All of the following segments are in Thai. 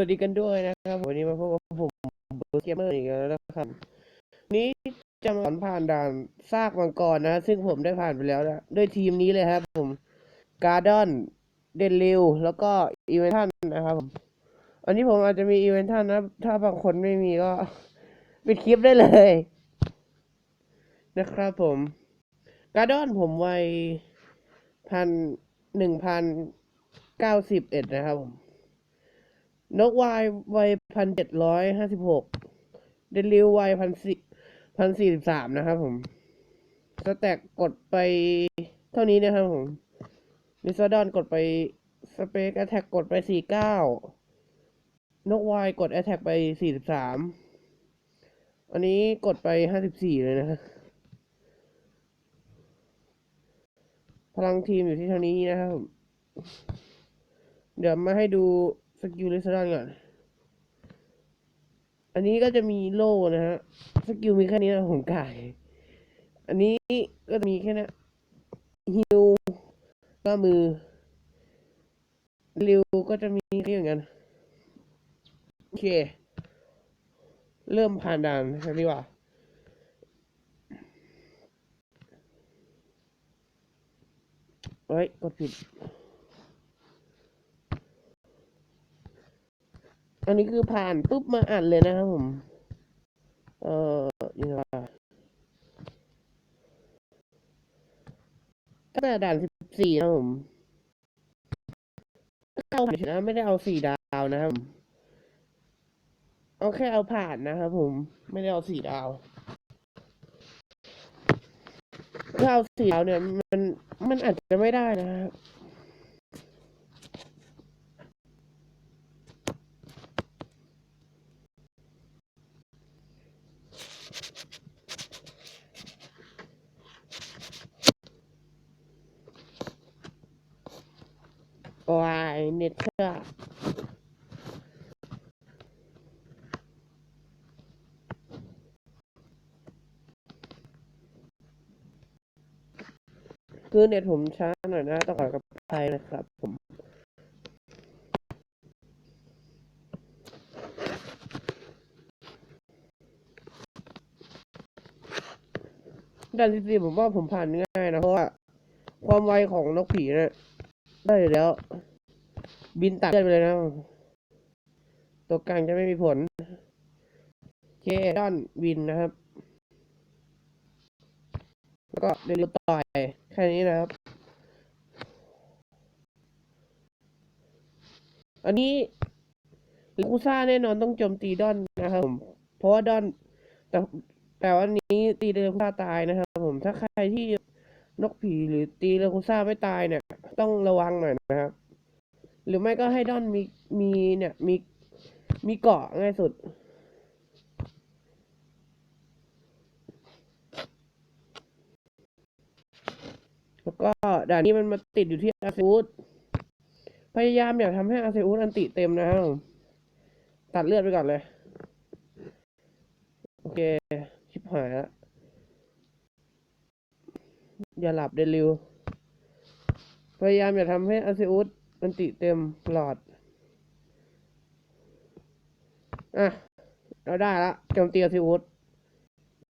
วัสดีกันด้วยนะครับ วันนี้มาพบกับผมเบอร์เกมเมอร์อีกแล้วนะครับ นี้จะมาสอนผ่านด่านซากมังกรนะ ซึ่งผมได้ผ่านไปแล้วนะด้วยทีมนี้เลยครับ ผมการ์ดอนเดนลิวแล้วก็อีเวนทันนะครับผมอันนี้ผมอาจจะมีอีเวนทันนะ ถ้าบางคนไม่มีก็ปิดคลิปได้เลย นะครับผมการ์ดอนผมวัยพันหนึ่งพันเก้าสิบเอ็ดนะครับผม นกวายวัยพันเจ็ดร้อยห้าสิบหกเดลิววัยพันสี่พันสี่สิบสามนะครับผมสแต็กกดไปเท่านี้นะครับผมลิซาดอนกดไปสเปกแอทแทกกดไปสี่เก้านกวายกดแอทแทกไปสี่สิบสามอันนี้กดไปห้าสิบสี่เลยนะพลังทีมอยู่ที่เท่านี้นะครับผมเดี๋ยวมาให้ดู สกิลเลิซาดอนก่อน อันนี้ก็จะมีโล่นะฮะ สกิลมีแค่นี้นะผมกาย อันนี้ก็จะมีแค่นี้ฮิวก็มือริวก็จะมีแค่อย่างนั้นโอเค เริ่มผ่านด่านกันดีกว่าเฮ้ยกดผิด อันนี้คือผ่านปุ๊บมาอ่านเลยนะครับผม เอ่อยังไงวะตั้งแต่ด่านสิบสี่นะครับผมเอาผ่านนะไม่ได้เอาสี่ดาวนะครับผมเอาแค่เอาผ่านนะครับผม ไม่ได้เอาสี่ดาวถ้าเอาสี่ดาวเนี่ยมันมันอาจจะไม่ได้นะครับ วายเน็ตค่ะ คือเน็ตผมช้าหน่อยนะต้องขอกับใครนะครับผมด่านที่สี่ผมว่าผมผ่านง่ายนะ เพราะว่า ความไวของนกผีนี่ยได้อยู่แล้ว บินตัดเลือดไปเลยนะ ตัวกลางจะไม่มีผล เคดอนวินนะครับ แล้วก็เดลิวต่อยแค่นี้นะครับ อันนี้ลิคูซ่าแน่นอนต้องโจมตีดอนนะครับผมเพราะว่าดอน แต่แต่วันนี้ตีเดลิคูซ่าตายนะครับ ผมถ้าใครที่นกผีหรือตีเดลิคูซ่าไม่ตายเนี่ย ต้องระวังหน่อยนะครับ หรือไม่ก็ให้ดอนมีมีเนี่ยมีมีเกาะง่ายสุด แล้วก็ด่านนี้มันมาติดอยู่ที่อาเซอุสพยายามอย่าทำให้อาเซอุสอันติเต็มนะครับตัดเลือดไปก่อนเลย โอเค ชิบหายล้วอย่าหลับเดลิว พยายามอย่าทำให้อาเซอุสอันติเต็มหลอด อะ เราได้ละโจมตีอาเซอุส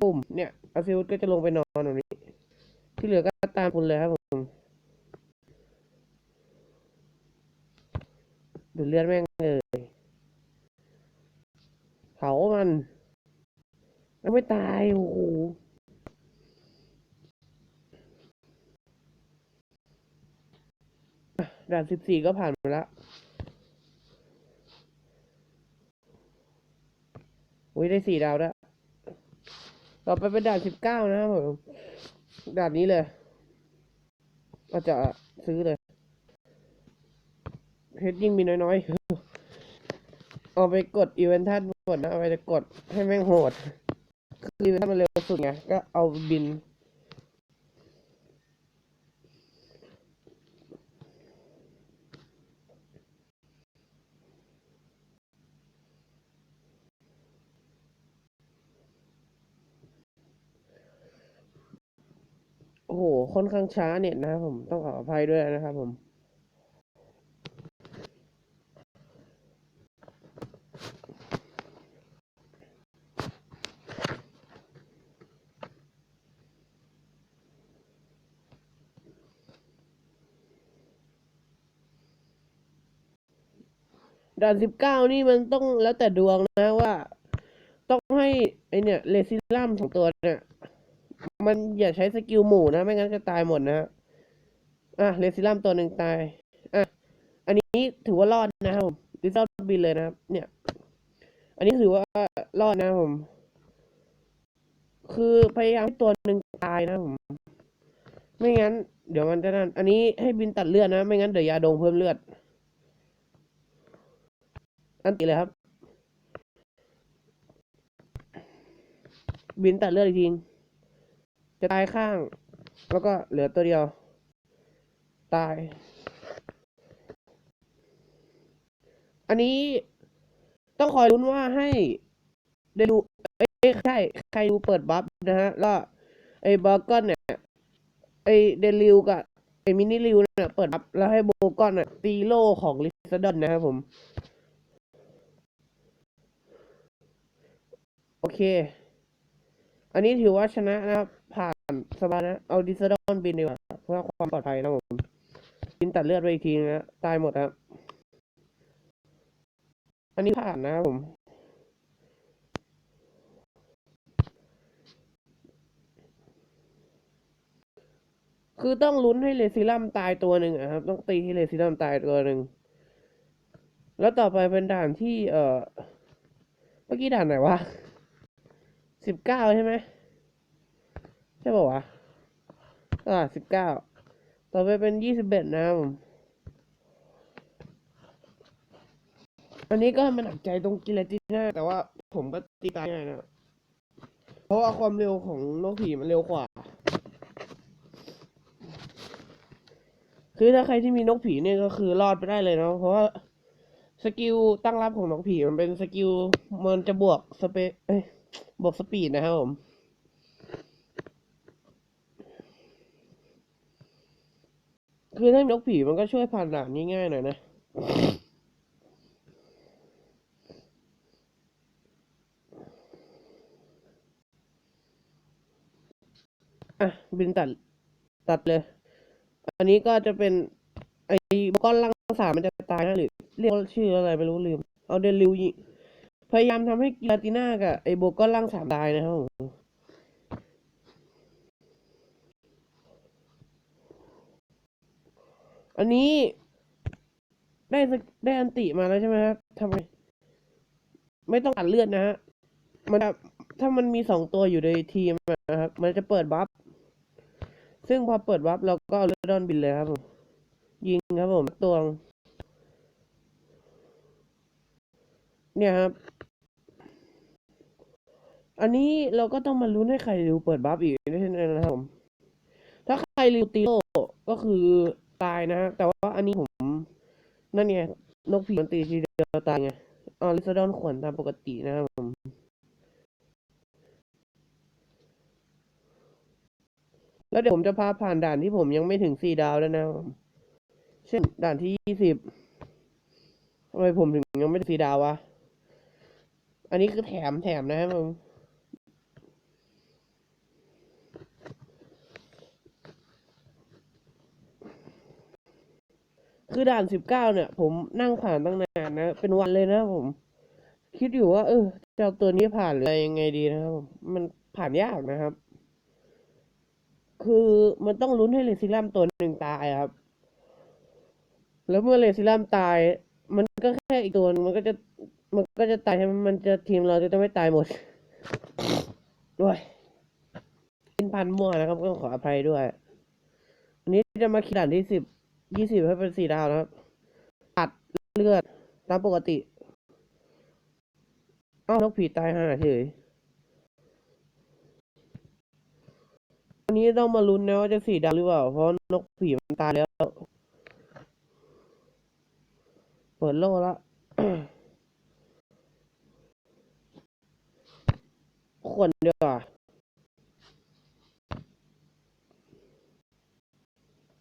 ปุ่มเนี่ยอาเซอุสก็จะลงไปนอนตรงนี้ ที่เหลือก็ตามคุณเลยครับผมดูเลือดแม่งเลยเผามันแล้วไม่ตายโอ้โหด่านสิบสี่ก็ผ่านไปแล้วอุ้ยได้สี่ดาวแล้วต่อไปเป็นด่านสิบเก้านะครับผม ด่านนี้เลยก็จะซื้อเลยเพชรยิ่งมีน้อยๆ เอาไปกดอีเวนท์ท่านหมดนะ เอาไปกดให้แม่งโหด คืออีเวนท์ท่านมันเร็วสุดไง ก็เอาบิน โอ้โห ค่อนข้างช้าเน็ตนะครับผม ต้องขออภัยด้วยนะครับผม ด่านสิบเก้านี่มันต้องแล้วแต่ดวงนะว่า ต้องให้ไอเนี่ยเลซิลัมสองตัวเนี่ย มันอย่าใช้สกิลหมู่นะ ไม่งั้นจะตายหมดนะอะเลซิลัมตัวหนึ่งตายอะอันนี้ถือว่ารอดนะครับผมดิซอลบินเลยนะครับ เนี่ย อันนี้ถือว่ารอดนะผม คือพยายามให้ตัวหนึ่งตายนะผม ไม่งั้น เดี๋ยวมันจะนั่น อันนี้ให้บินตัดเลือดนะ ไม่งั้นเดี๋ยวยาดงเพิ่มเลือด อันติเลยครับ บินตัดเลือดอีกที จะตายข้าง แล้วก็เหลือตัวเดียว ตาย อันนี้ต้องคอยลุ้นว่าให้ได้ดูเอ้ยใช่ ใครดูเปิดบัฟนะฮะ แล้วไอ้บอร์กอนเนี่ย ไอ้เดลิวกับไอ้มินิลิวเนี่ยเปิดบัฟแล้วให้โบกอนเนี่ยตีโล่ของลิซดอนนะครับผม โอเค อันนี้ถือว่าชนะนะครับ สบายนะ เอาดิซาดอนบินดีกว่าเพื่อความปลอดภัยนะผม บินตัดเลือดไปอีกทีนะตายหมดครับ อันนี้ผ่านนะครับผม คือต้องลุ้นให้เลซิลัมตายตัวหนึ่งอะครับ ต้องตีให้เลซิลัมตายตัวหนึ่ง แล้วต่อไปเป็นด่านที่ เอ่อเมื่อกี้ด่านไหนวะสิบเก้าใช่ไหม ช่ป่าวะอ่าสิบเก้าต่อไปเป็นยี่สิบเอ็ดนะครับผมอันนี้ก็มันหนักใจตรงกิเลติน่าแต่ว่าผมก็ตีตายง่ายนะ เพราะว่าความเร็วของนกผีมันเร็วกว่า คือถ้าใครที่มีนกผีเนี่ยก็คือรอดไปได้เลยเนาะเพราะว่าสกิลตั้งรับของนกผีมันเป็นสกิลมันจะบวกสเปเอ้ยบวกสปีดนะครับผม คือถ้ามีนกผีมันก็ช่วยผ่านด่านง่ายๆหน่อยนะอะบินตัดตัดเลย อันนี้ก็จะเป็น ไอ้ก้อนล่างสามมันจะตายนะหรือเรียกชื่ออะไรไม่รู้ลืม เอาเดลิวยิงพยายามทำให้กิลาติน่ากับไอ้โบก้อนล่างสามตายนะครับผม อันนี้ ได้ได้อันติมาแล้วใช่ไหมครับทำไมไม่ต้องตัดเลือดนะฮะมันถ้ามันมีสองตัวอยู่ในทีมนะครับ มันจะเปิดบัฟซึ่งพอเปิดบัฟเราก็เอาเลือดดอนบินเลยครับผม ยิงครับผมตวง เนี่ยครับ อันนี้เราก็ต้องมาลุ้นให้ใครริวเปิดบัฟอีกด้วยนะครับผม ถ้าใครริวตีโลก็คือ ตายนะฮะแต่ว่าอันนี้ผม นั่นไงนกผีมันตีทีเดียวตายไงออลิซาดอนขวนตามปกตินะครับผมแล้วเดี๋ยวผมจะพาผ่านด่านที่ผมยังไม่ถึงสี่ดาวแล้วนะครับเช่นด่านที่ยี่สิบทำไมผมถึงยังไม่ถึงสี่ดาววะ อันนี้คือแถมแถมนะครับผม คือด่านสิบเก้าเนี่ย ผมนั่งผ่านตั้งนานนะ เป็นวันเลยนะผม คิดอยู่ว่า เออจะเอาตัวนี้ผ่านหรืออะไรยังไงดีนะครับผมมันผ่านยากนะครับ คือมันต้องลุ้นให้เลซิลัมตัวหนึ่งตายครับ แล้วเมื่อเลซิลัมตาย มันก็แค่อีกตัวมันก็จะมันก็จะตายใช่ไหมมันจะทีมเราจะไม่ตายหมดด้วยกินพันมั่วนะครับก็ขออภัยด้วยอันนี้จะมาขีดด่านที่สิบ ยี่สิบให้เป็นสี่ดาวนะครับ ตัดเลือดตามปกติอ้าวนกผีตายห่าเฉยอันนี้ต้องมาลุ้นนะว่าจะสี่ดาวหรือเปล่า เพราะนกผีมันตายแล้ว เปิดโล่แล้วขวนเดียวา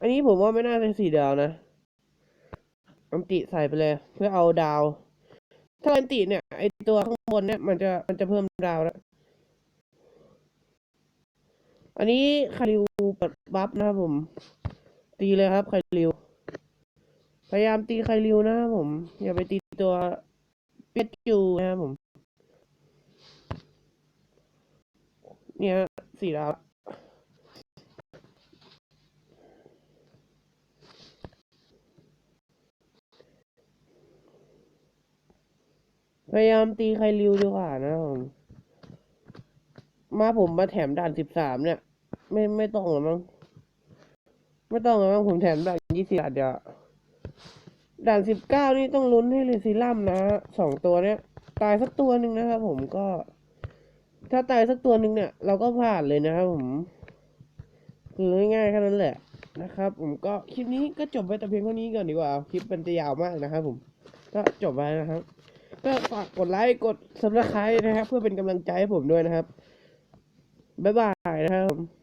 อันนี้ผมว่าไม่น่าเป็นสี่ดาวนะอันติใส่ไปเลย เพื่อเอาดาว ถ้าอันติเนี่ย ไอตัวข้างบนเนี่ยมันจะมันจะเพิ่มดาวแล้ว อันนี้คาริวเปิดบัฟนะครับผม ตีเลยครับคาริว พยายามตีครริวนะครับผม อย่าไปตีตัวเปียจูนะครับผม เนี่ยสี่ดาว พยายามตีใครริวดีกว่านะผมมาผมมาแถมด่านสิบสามเนี่ย ไม่ไม่ต้องหรอมั้งไม่ต้องหรอมั้งผมแถมด่านยี่สิบเดียวด่านสิบเก้านี่ต้องลุ้นให้เลซิลัมนะฮะสองตัวเนี้ยตายสักตัวหนึ่งนะครับผมก็ ถ้าตายสักตัวหนึ่งเนี่ย เราก็ผ่านเลยนะครับผมคือง่ายๆแค่นั้นแหละนะครับ ผมก็คลิปนี้ก็จบไปแต่เพียงเท่านี้ก่อนดีกว่า คลิปมันจะยาวมากนะครับผม ก็จบไปนะครับ ก็ฝากกดไลค์กดซับสไครต์นะครับ เพื่อเป็นกำลังใจให้ผมด้วยนะครับ บ๊ายบายนะครับ